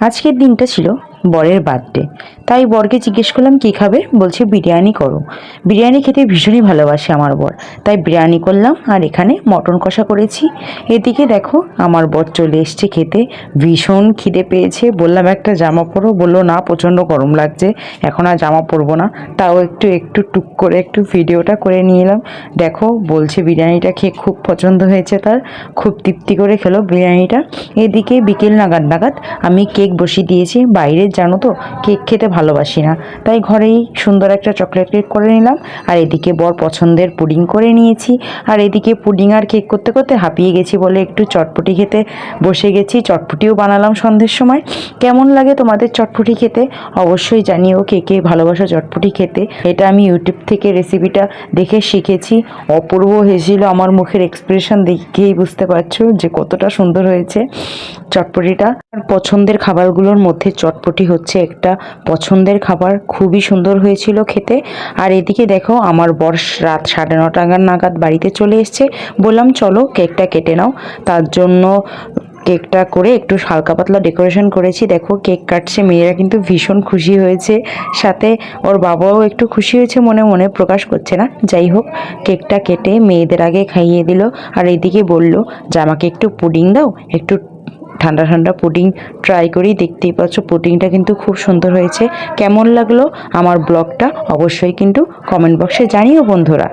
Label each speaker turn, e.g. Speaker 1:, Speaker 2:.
Speaker 1: আজকের দিনটা ছিল বরের বার্থডে। তাই বরকে জিজ্ঞেস করলাম, কী খাবে? বলছে, বিরিয়ানি করো। বিরিয়ানি খেতে ভীষণই ভালোবাসে আমার বর। তাই বিরিয়ানি করলাম, আর এখানে মটন কষা করেছি। এদিকে দেখো, আমার বর চলে এসছে খেতে। ভীষণ খিদে পেয়েছে। বললাম, একটা জামা পরো। বলল, না, প্রচণ্ড গরম লাগছে। এখন আর জামা পরবো না। তাও একটু একটু টুক করে, একটু ভিডিওটা করে নিয়ে এলাম। দেখো, বলছে, বিরিয়ানিটা খেয়ে খুব পছন্দ হয়েছে তার। খুব তৃপ্তি করে খেলো বিরিয়ানিটা। এদিকে বিকেল নাগাদ নাগাদ আমি কেক বসিয়ে দিয়েছি। বাইরের জানো তো? কেক খেতে ভালোবাসি না। তাই ঘরেই সুন্দর একটা চকলেট কেক করে নিলাম। আর এদিকে বর পছন্দের পুডিং করে নিয়েছি। আর এদিকে পুডিং আর কেক করতে করতে হাঁপিয়ে গেছি বলে একটু চটপটি খেতে বসে গেছি। চটপটিও বানালাম সন্ধ্যের সময়। কেমন লাগে তোমাদের চটপটি খেতে? অবশ্যই জানিও কে কে ভালোবাসো চটপটি খেতে। এটা আমি ইউটিউব থেকে রেসিপিটা দেখে শিখেছি। অপূর্ব হয়েছিল আমার মুখের এক্সপ্রেশন দেখেই বুঝতে পারছ যে কতটা সুন্দর হয়েছে চটপটিটা। পছন্দের খাবারগুলোর মধ্যে চটপটি হচ্ছে একটা পছন্দের খাবার। খুবই সুন্দর হয়েছিল খেতে। আর এদিকে দেখো, আমার বর রাত সাড়ে নটা নাগাদ বাড়িতে চলে এসছে। বললাম, চলো, কেকটা কেটে নাও। তার জন্য কেকটা করে একটু হালকা পাতলা ডেকোরেশন করেছি। দেখো, কেক কাটছে, মেয়েরা কিন্তু ভীষণ খুশি হয়েছে। সাথে ওর বাবাও একটু খুশি হয়েছে মনে মনে, প্রকাশ করছে না। যাই হোক, কেকটা কেটে মেয়েদের আগে খাইয়ে দিল। আর এদিকে বলল, যে আমাকে একটু পুডিং দাও, একটু ঠান্ডা ঠান্ডা পুডিং ট্রাই করি। দেখতেই পাচ্ছ পুডিংটা কিন্তু খুব সুন্দর হয়েছে। কেমন লাগল আমার ব্লগটা অবশ্যই কিন্তু কমেন্ট বক্সে জানিও বন্ধুরা।